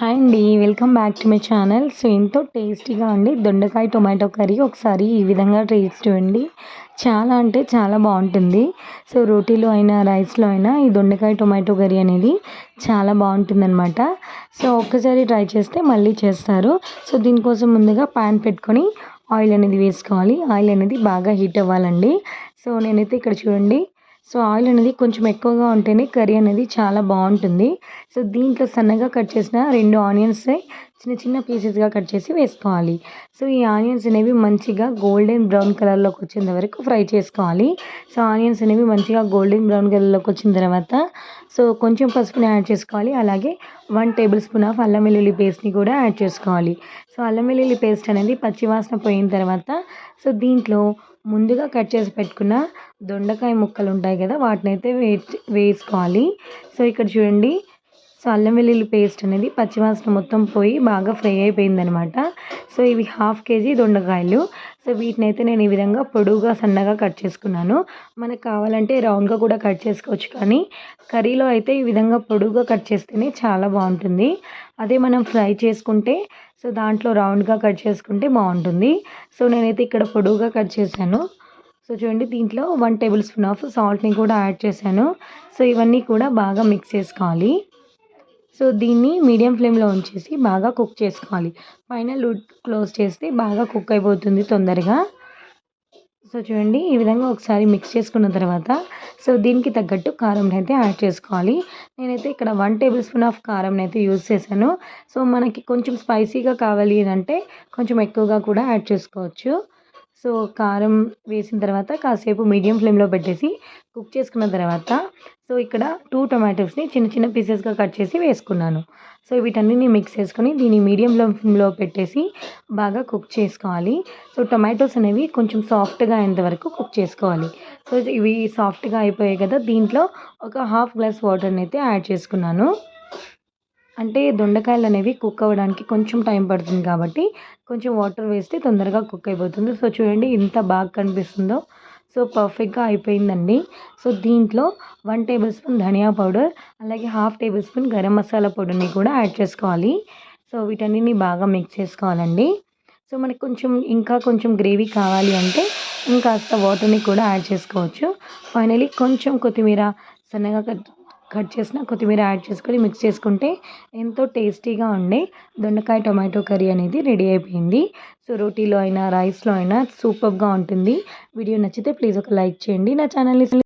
Hi అండి welcome back to my channel so ఎంతో టేస్టీగా అండి దొండకాయ టొమాటో కర్రీ ఒకసారి ఈ విధంగా టేస్ట్ చూడండి. చాలా అంటే చాలా బాగుంటుంది. సో రోటీలో అయినా రైస్లో అయినా ఈ దొండకాయ టొమాటో కర్రీ అనేది చాలా బాగుంటుందన్నమాట. సో ఒక్కసారి ట్రై చేస్తే మళ్ళీ చేస్తారు. సో దీనికోసం ముందుగా ప్యాన్ పెట్టుకొని ఆయిల్ అనేది వేసుకోవాలి. ఆయిల్ అనేది బాగా హీట్ అవ్వాలండి. సో నేనైతే ఇక్కడ చూడండి సో ఆయిల్ అనేది కొంచెం ఎక్కువగా ఉంటేనే కర్రీ అనేది చాలా బాగుంటుంది. సో దీంట్లో సన్నగా కట్ చేసిన రెండు ఆనియన్స్ చిన్న చిన్న పీసెస్గా కట్ చేసి వేసుకోవాలి. సో ఈ ఆనియన్స్ అనేవి మంచిగా గోల్డెన్ బ్రౌన్ కలర్లోకి వచ్చేంత వరకు ఫ్రై చేసుకోవాలి. సో ఆనియన్స్ అనేవి మంచిగా గోల్డెన్ బ్రౌన్ కలర్లోకి వచ్చిన తర్వాత సో కొంచెం పసుపుని యాడ్ చేసుకోవాలి. అలాగే వన్ టేబుల్ స్పూన్ ఆఫ్ అల్లం వెల్లుల్లి పేస్ట్ని కూడా యాడ్ చేసుకోవాలి. సో అల్లం వెల్లుల్లి పేస్ట్ అనేది పచ్చివాసన పోయిన తర్వాత సో దీంట్లో ముందుగా కట్ చేసి పెట్టుకున్న దొండకాయ ముక్కలు ఉంటాయి కదా వాటిని అయితే వేసుకోవాలి. సో ఇక్కడ చూడండి సో అల్లం వెల్లుల్లి పేస్ట్ అనేది పచ్చివాసన మొత్తం పోయి బాగా ఫ్రై అయిపోయిందనమాట. సో ఇవి హాఫ్ కేజీ దొండకాయలు. సో వీటిని అయితే నేను ఈ విధంగా పొడువుగా సన్నగా కట్ చేసుకున్నాను. మనకు కావాలంటే రౌండ్గా కూడా కట్ చేసుకోవచ్చు కానీ కర్రీలో అయితే ఈ విధంగా పొడువుగా కట్ చేస్తేనే చాలా బాగుంటుంది. అదే మనం ఫ్రై చేసుకుంటే సో దాంట్లో రౌండ్గా కట్ చేసుకుంటే బాగుంటుంది. సో నేనైతే ఇక్కడ పొడువుగా కట్ చేశాను. సో చూడండి దీంట్లో వన్ టేబుల్ స్పూన్ ఆఫ్ సాల్ట్ని కూడా యాడ్ చేశాను. సో ఇవన్నీ కూడా బాగా మిక్స్ చేసుకోవాలి. సో దీన్ని మీడియం ఫ్లేమ్లో ఉంచేసి బాగా కుక్ చేసుకోవాలి. పైన లుడ్ క్లోజ్ చేస్తే బాగా కుక్ అయిపోతుంది తొందరగా. సో చూడండి ఈ విధంగా ఒకసారి మిక్స్ చేసుకున్న తర్వాత సో దీనికి తగ్గట్టు కారంని అయితే యాడ్ చేసుకోవాలి. నేనైతే ఇక్కడ వన్ టేబుల్ స్పూన్ ఆఫ్ కారం అయితే యూజ్ చేశాను. సో మనకి కొంచెం స్పైసీగా కావాలి అంటే కొంచెం ఎక్కువగా కూడా యాడ్ చేసుకోవచ్చు. సో కారం వేసిన తర్వాత కాసేపు మీడియం ఫ్లేమ్లో పెట్టేసి కుక్ చేసుకున్న తర్వాత సో ఇక్కడ టూ టొమాటోస్ని చిన్న చిన్న పీసెస్గా కట్ చేసి వేసుకున్నాను. సో వీటన్నిటిని మిక్స్ చేసుకొని దీన్ని మీడియం ఫ్లేమ్లో పెట్టేసి బాగా కుక్ చేసుకోవాలి. సో టొమాటోస్ అనేవి కొంచెం సాఫ్ట్గా అయ్యేంత వరకు కుక్ చేసుకోవాలి. సో ఇవి సాఫ్ట్గా అయిపోయాయి కదా దీంట్లో ఒక హాఫ్ గ్లాస్ వాటర్ని అయితే యాడ్ చేసుకున్నాను. అంటే దొండకాయలు అనేవి కుక్ అవ్వడానికి కొంచెం టైం పడుతుంది కాబట్టి కొంచెం వాటర్ వేస్తే తొందరగా కుక్ అయిపోతుంది. సో చూడండి ఎంత బాగా కనిపిస్తుందో. సో పర్ఫెక్ట్గా అయిపోయిందండి. సో దీంట్లో వన్ టేబుల్ స్పూన్ ధనియా పౌడర్ అలాగే half tablespoon garam masala పౌడర్ని కూడా యాడ్ చేసుకోవాలి. సో వీటన్నిటిని బాగా మిక్స్ చేసుకోవాలండి. సో మనకి కొంచెం ఇంకా కొంచెం గ్రేవీ కావాలి అంటే ఇంకాస్త వాటర్ని కూడా యాడ్ చేసుకోవచ్చు. ఫైనలీ కొంచెం కొత్తిమీర సన్నగా కట్ కట్ చేసిన కొత్తిమీర యాడ్ చేసుకొని మిక్స్ చేసుకుంటే ఎంతో టేస్టీగా ఉండే దొండకాయ టొమాటో కర్రీ అనేది రెడీ అయిపోయింది. సో రోటీలో అయినా రైస్లో అయినా సూపర్గా ఉంటుంది. వీడియో నచ్చితే ప్లీజ్ ఒక లైక్ చేయండి. నా ఛానల్ని